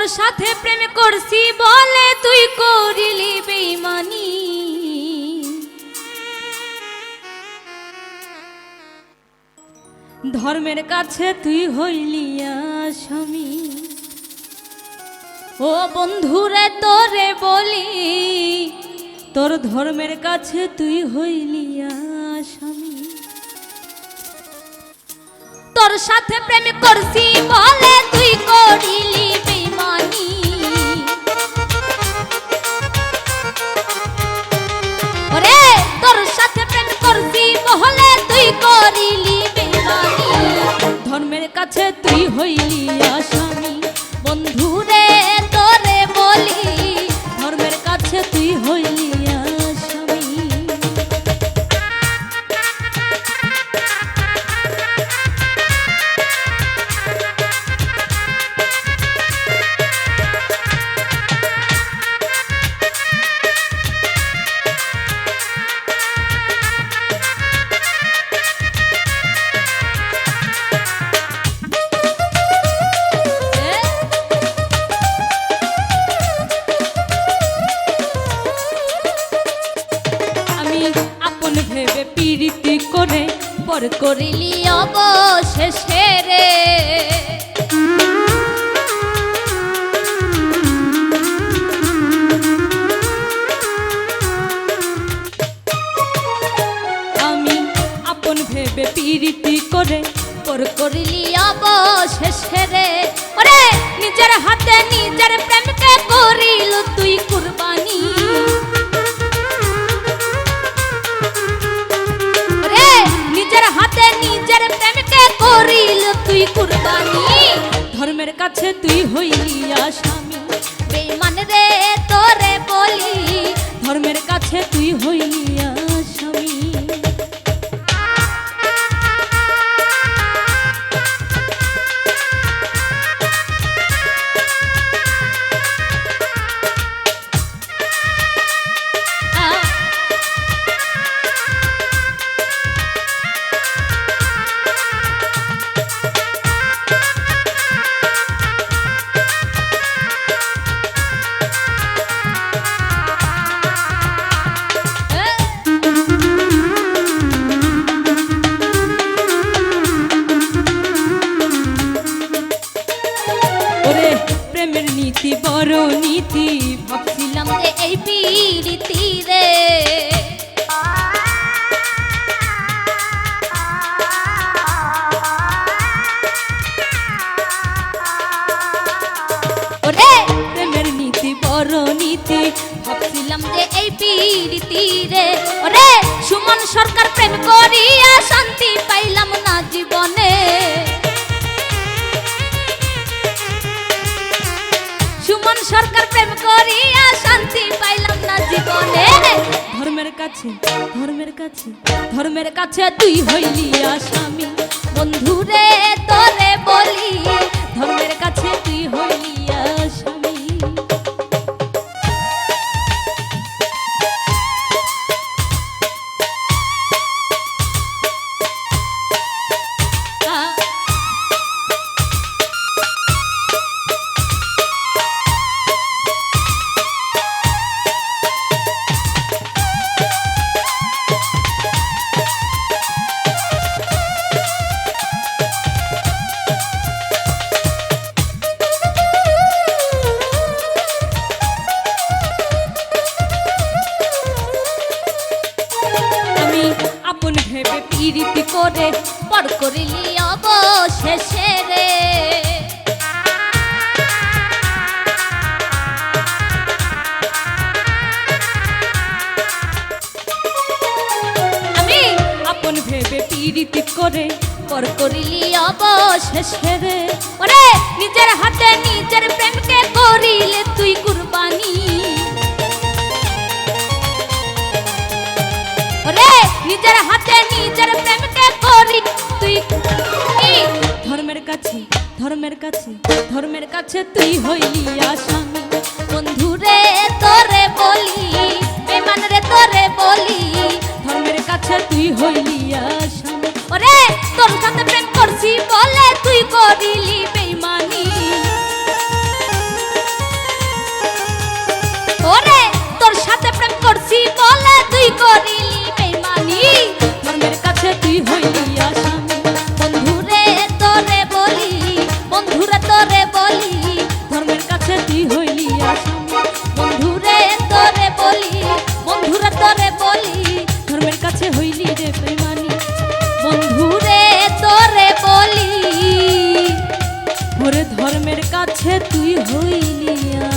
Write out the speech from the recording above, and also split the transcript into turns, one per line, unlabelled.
তোর সাথে প্রেম করছি বলে তুই করিলি বেইমানি। ধর্মের কাছে তুই হইলি আসামি। ও বন্ধুরে তোরে বলি, তোর ধর্মের কাছে তুই হইলি আসামি। তোর সাথে প্রেম করছি তুই ভেবে পীড়িতি করে, পর করিলি অবশেষে রে। আমি আপন ভেবে পীড়িতি করে, পর করিলি অবশেষে রে। ধর্মের কাছে তুই হইলি আসামি নীতি বড় নীতি ভাবছিলাম যে এই পীড়িতি রে। ওরে, সুমন সরকার প্রেম করিয়া শান্তি পাইলাম না জীবনে। সুমন সরকার প্রেম করিয়া শান্তি পাইলাম না জীবনে। ধর্মের কাছে ধর্মের কাছে ধর্মের কাছে তুই হইলি আসামি। বন্ধুরে, তোরে বলি, ধর্মের কাছে তুই আপন ভেবে পীড়িতি করে, পর করিলি অবশেষে রে। আমি আপন ভেবে পীড়িতি করে, পর করিলি অবশেষে রে। ওরে, নিজের হাতে মানবিক ধর্মের কাছে ধর্মের কাছে ধর্মের কাছে তুই হইলি আসামি। বন্ধুরে তোরে বলি বেমান রে, তোরে বলি, ধর্মের কাছে তুই হইলি আসামি। ওরে, তোর সাথে প্রেম করছি বলে তুই করিলি বেমানি ওরে, তোর সাথে প্রেম করছি বলে তুই করিলি বন্ধুরে তোরে বলি ওরে ধর্মের কাছে তুই হইলিয়া